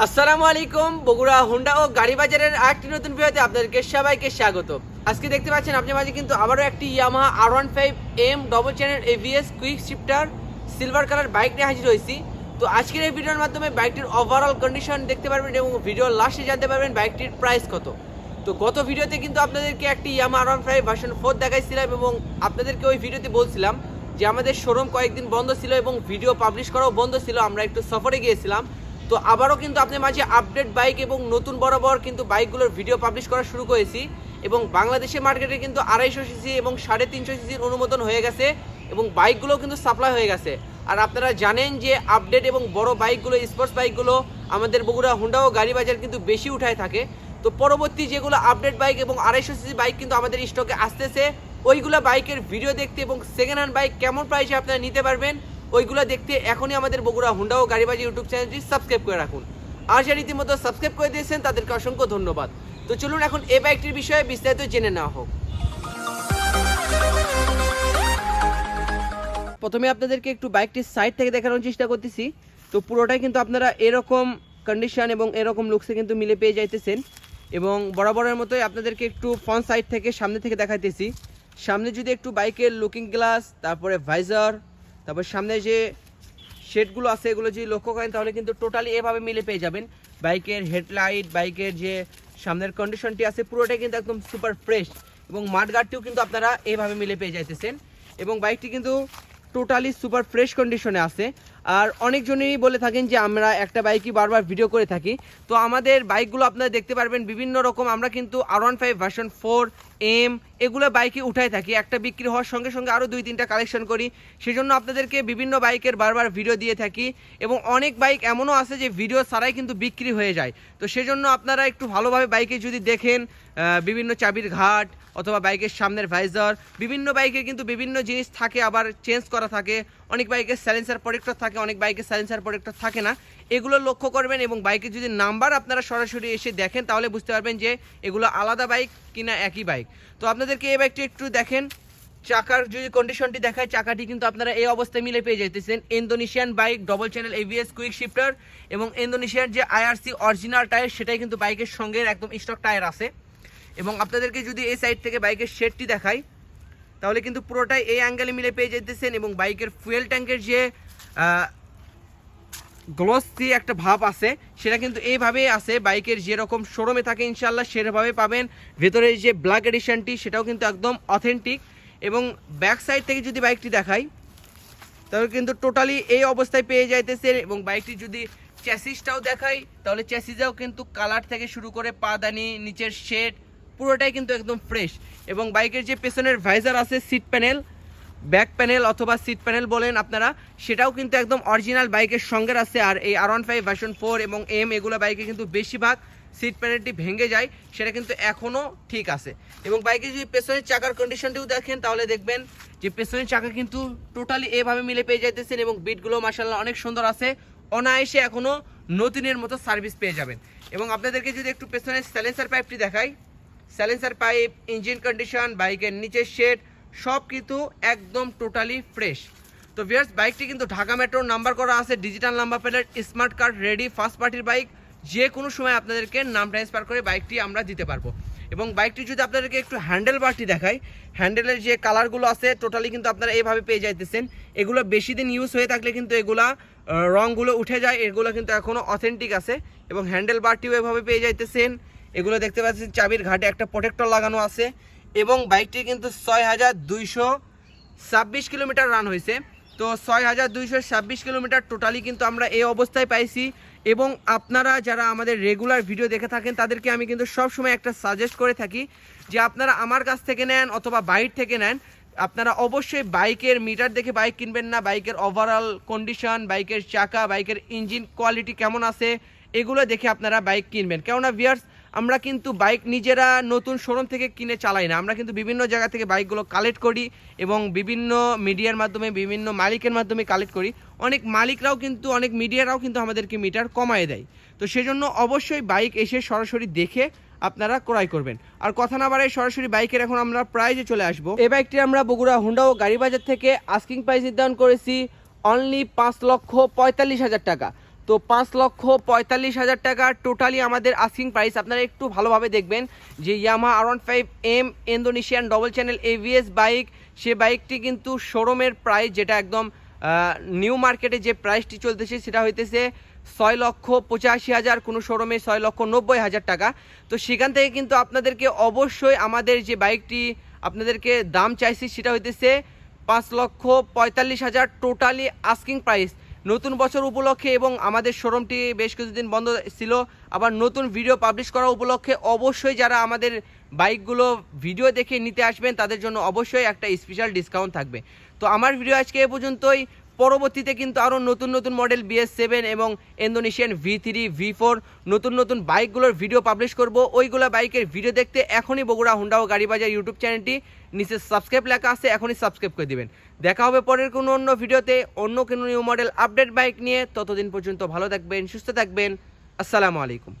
আসসালামু আলাইকুম, বগুড়া, হুন্ডা ও গাড়ি বাজারের আরেকটি নতুন ভিডিওতে আপনাদেরকে সবাইকে স্বাগত। আজকে দেখতে পাচ্ছেন আপনি মাঝে কিন্তু আবারও একটি Yamaha R one five M double channel ABS quick shifter silver colour bike নিয়ে হাজির হয়েছি। তো আজকের এই ভিডিওর মাধ্যমে বাইকটির ওভারঅল কন্ডিশন দেখতে পারবেন এবং ভিডিওর লাস্টে জানতে পারবেন বাইকটির প্রাইস কত। তো গত ভিডিওতে কিন্তু আপনাদেরকে একটি Yamaha R one five version four দেখাইছিলাম এবং আপনাদেরকে ওই ভিডিওতে বলছিলাম যে আমাদের শোরুম কয়েকদিন বন্ধ ছিল এবং ভিডিও পাবলিশ করাও বন্ধ ছিল, আমরা একটু সফরে গিয়েছিলাম। তো আবারও কিন্তু আপনার মাঝে আপডেট বাইক এবং নতুন বরাবর কিন্তু বাইকগুলোর ভিডিও পাবলিশ করা শুরু করেছি এবং বাংলাদেশের মার্কেটে কিন্তু আড়াইশো সিসি এবং সাড়ে তিনশো সিসির অনুমোদন হয়ে গেছে এবং বাইকগুলোও কিন্তু সাপ্লাই হয়ে গেছে। আর আপনারা জানেন যে আপডেট এবং বড় বাইকগুলো স্পোর্টস বাইকগুলো আমাদের বগুড়া হুন্ডা ও গাড়ি বাজার কিন্তু বেশি উঠায় থাকে। তো পরবর্তী যেগুলো আপডেট বাইক এবং আড়াইশো সিসি বাইক কিন্তু আমাদের স্টকে আসতেছে, ওইগুলো বাইকের ভিডিও দেখতে এবং সেকেন্ড হ্যান্ড বাইক কেমন প্রাইসে আপনারা নিতে পারবেন ওইগুলো দেখতে এখনই আমাদের বগুড়া হুন্ডা ও গাড়িবাজি ইউটিউব চ্যানেলটি সাবস্ক্রাইব করে রাখুন। আর যারা রীতিমতো সাবস্ক্রাইব করে দিয়েছেন, তাদেরকে অসংখ্য ধন্যবাদ। তো চলুন এখন এই বাইকটির বিষয়ে বিস্তারিত জেনে নেওয়া হোক। প্রথমে আপনাদেরকে একটু বাইকটির সাইড থেকে দেখানোর চেষ্টা করতেছি। তো পুরোটাই কিন্তু আপনারা এরকম কন্ডিশন এবং এরকম লুকসে কিন্তু মিলে পেয়ে যাইতেছেন। এবং বরাবরের মতোই আপনাদেরকে একটু ফ্রন্ট সাইড থেকে সামনে থেকে দেখাইতেছি। সামনে যদি একটু বাইকের লুকিং গ্লাস তারপরে ভাইজার তারপর সামনে যে শেডগুলো আছে, এগুলো যদি লক্ষ্য করেন, তাহলে কিন্তু টোটালি এভাবে মিলে পেয়ে যাবেন। বাইকের হেডলাইট, বাইকের যে সামনের কন্ডিশনটি আছে, পুরোটাই কিন্তু একদম সুপার ফ্রেশ এবং মাঠগার্ডটিও কিন্তু আপনারা এভাবে মিলে পেয়ে যাইতেছেন এবং বাইকটি কিন্তু টোটালি সুপার ফ্রেশ কন্ডিশনে আছে। আর অনেকজনেরই বলে থাকেন যে, আমরা একটা বাইকই বারবার ভিডিও করে থাকি। তো আমাদের বাইকগুলো আপনারা দেখতে পারবেন বিভিন্ন রকম, আমরা কিন্তু R one five version four M এগুলো বাইকে উঠাই থাকি। একটা বিক্রি হওয়ার সঙ্গে সঙ্গে আরও দুই, তিনটা কালেকশন করি। সেজন্য আপনাদেরকে বিভিন্ন বাইকের বারবার ভিডিও দিয়ে থাকি এবং অনেক বাইক এমনও আছে যে ভিডিও ছাড়াই কিন্তু বিক্রি হয়ে যায়। তো সেজন্য আপনারা একটু ভালোভাবে বাইকে যদি দেখেন বিভিন্ন চাবির ঘাট অথবা বাইকের সামনের ভাইজার বিভিন্ন বাইকে কিন্তু বিভিন্ন জিনিস থাকে আবার চেঞ্জ করা থাকে। অনেক বাইকের স্যালেন্সার প্রোটেক্টর থাকে, অনেক বাইকের স্যালেন্সার প্রোটেক্টর থাকে না। এগুলো লক্ষ্য করবেন এবং বাইকের যদি নাম্বার আপনারা সরাসরি এসে দেখেন, তাহলে বুঝতে পারবেন যে এগুলো আলাদা বাইক কিনা একই বাইক। তো আপনাদেরকে এই বাইকটি একটু দেখেন। চাকার যদি কন্ডিশনটি দেখায়, চাকাটি কিন্তু আপনারা এই অবস্থায় মিলে পেয়ে যাইতেছেন। Indonesian bike double channel ABS quick shifter এবং ইন্দোনেশিয়ার যে আইআরসি অরিজিনাল টায়ার সেটাই কিন্তু বাইকের সঙ্গে একদম স্টক টায়ার আছে। এবং আপনাদেরকে যদি এই সাইড থেকে বাইকের শেডটি দেখাই, তাহলে কিন্তু পুরোটাই এই অ্যাঙ্গেলে মিলে পেয়ে যেতেছেন এবং বাইকের ফুয়েল ট্যাঙ্কের যে গ্লসি একটা ভাব আছে, সেটা কিন্তু এইভাবেই আছে, বাইকের যেরকম শোরুমে থাকে ইনশাল্লাহ সেভাবে পাবেন। ভেতরে যে ব্ল্যাক এডিশনটি সেটাও কিন্তু একদম অথেন্টিক এবং ব্যাক সাইড থেকে যদি বাইকটি দেখাই, তাহলে কিন্তু টোটালি এই অবস্থায় পেয়ে যাইতেছে। এবং বাইকটি যদি চ্যাসিসটাও দেখাই, তাহলে চ্যাসিসেও কিন্তু কালার থেকে শুরু করে পাদানি, নিচের শেড পুরোটাই কিন্তু একদম ফ্রেশ এবং বাইকের যে পেছনের ভাইজার আছে সিট প্যানেল ব্যাক প্যানেল অথবা সিট প্যানেল বলেন আপনারা, সেটাও কিন্তু একদম অরিজিনাল বাইকের সঙ্গে আছে। আর এই R one five version four এবং এম এগুলো বাইকে কিন্তু বেশিরভাগ সিট প্যানেলটি ভেঙে যায়, সেটা কিন্তু এখনও ঠিক আছে। এবং বাইকে যদি পেছনের চাকার কন্ডিশনটিও দেখেন, তাহলে দেখবেন যে পেছনের চাকা কিন্তু টোটালি এভাবে মিলে পেয়ে যাইতেছেন এবং বিটগুলো মাসাল্লাহ অনেক সুন্দর আছে। অনায়াসে এখনও নতুনের মতো সার্ভিস পেয়ে যাবেন। এবং আপনাদেরকে যদি একটু পেছনের স্যালেন্সার পাইপটি দেখাই স্যালেন্সার পাইপ ইঞ্জিন কন্ডিশন বাইকের নিচের শেড সব কিন্তু একদম টোটালি ফ্রেশ তো ভিয়ার্স বাইকটি কিন্তু ঢাকা মেট্রোর নাম্বার করা আছে digital number plate smart card ready first পার্টির বাইক যে কোনো সময় আপনাদেরকে নাম ট্রান্সফার করে বাইকটি আমরা দিতে পারব। এবং বাইকটি যদি আপনাদেরকে একটু হ্যান্ডেল বারটি দেখাই হ্যান্ডেলের যে কালারগুলো আছে টোটালি কিন্তু আপনারা এইভাবে পেয়ে যাইতেছেন। এগুলো বেশি দিন ইউজ হয়ে থাকলে কিন্তু এগুলা রঙগুলো উঠে যায়, এগুলো কিন্তু এখনও অথেন্টিক আছে। এবং হ্যান্ডেল বারটিও এভাবে পেয়ে যাইতেছেন। এগুলো দেখতে পাচ্ছেন, চাবির ঘাটে একটা প্রোটেক্টর লাগানো আছে। এবং বাইকটি কিন্তু ছয় হাজার দুইশো ছাব্বিশ কিলোমিটার রান হয়েছে। তো ছয় হাজার দুইশো ছাব্বিশ কিলোমিটার টোটালি কিন্তু আমরা এই অবস্থায় পাইছি এবং আপনারা যারা আমাদের রেগুলার ভিডিও দেখে থাকেন, তাদেরকে আমি কিন্তু সবসময় একটা সাজেস্ট করে থাকি যে আপনারা আমার কাছ থেকে নেন অথবা বাইর থেকে নেন। আপনারা অবশ্যই বাইকের মিটার দেখে বাইক কিনবেন না। বাইকের ওভারঅল কন্ডিশন বাইকের চাকা, বাইকের ইঞ্জিন কোয়ালিটি কেমন আছে, এগুলো দেখে আপনারা বাইক কিনবেন। কেননা ভিয়ার্স আমরা কিন্তু বাইক নিজেরা নতুন শোরুম থেকে কিনে চালাই না। আমরা কিন্তু বিভিন্ন জায়গা থেকে বাইকগুলো কালেক্ট করি এবং বিভিন্ন মিডিয়ার মাধ্যমে, বিভিন্ন মালিকের মাধ্যমে কালেক্ট করি। অনেক মালিকরাও কিন্তু, অনেক মিডিয়ারাও কিন্তু আমাদেরকে মিটার কমায় দেয়। তো সেজন্য অবশ্যই বাইক এসে সরাসরি দেখে আপনারা ক্রয় করবেন। আর কথা না বাড়াই সরাসরি বাইকের এখন আমরা প্রাইজে চলে আসব। এই বাইকটি আমরা বগুড়া হুন্ডা ও গাড়ি বাজার থেকে আস্কিং প্রাইস নির্ধারণ করেছি অনলি পাঁচ লক্ষ পঁয়তাল্লিশ হাজার টাকা। তো পাঁচ লক্ষ পঁয়তাল্লিশ হাজার টাকা টোটালি আমাদের আস্কিং প্রাইস আপনারা একটু ভালোভাবে দেখবেন যে Yamaha R one five M Indonesian double channel ABS bike সে বাইকটি কিন্তু শোরুমের প্রাইস যেটা একদম নিউ মার্কেটে যে প্রাইসটি চলতেছে সেটা হইতেছে ছয় লক্ষ পঁচাশি হাজার, কোনো শোরুমে ছয় লক্ষ নব্বই হাজার টাকা। তো সেখান থেকে কিন্তু আপনাদেরকে অবশ্যই আমাদের যে বাইকটি আপনাদেরকে দাম চাইছি সেটা হইতেছে পাঁচ লক্ষ পঁয়তাল্লিশ হাজার টোটালি আস্কিং প্রাইস নতুন বছর উপলক্ষে এবং আমাদের শোরুমটি বেশ কিছুদিন বন্ধ ছিল, আবার নতুন ভিডিও পাবলিশ করা উপলক্ষে অবশ্যই যারা আমাদের বাইকগুলো ভিডিও দেখে নিতে আসবেন, তাদের জন্য অবশ্যই একটা স্পেশাল ডিসকাউন্ট থাকবে। তো আমার ভিডিও আজকে এ পর্যন্তই। পরবর্তীতে কিন্তু আরও নতুন নতুন মডেল বিএস সেভেন এবং Indonesian V three V four নতুন নতুন বাইকগুলোর ভিডিও পাবলিশ করব। ওইগুলো বাইকের ভিডিও দেখতে এখনই বগুড়া হুন্ডা ও গাড়ি বাজার ইউটিউব চ্যানেলটি নিচে সাবস্ক্রাইব লেখা আছে, এখনই সাবস্ক্রাইব করে দিবেন। দেখা হবে পরের কোনো অন্য ভিডিওতে অন্য কোনো নিউ মডেল আপডেট বাইক নিয়ে। ততদিন পর্যন্ত ভালো থাকবেন, সুস্থ থাকবেন। আসসালামু আলাইকুম।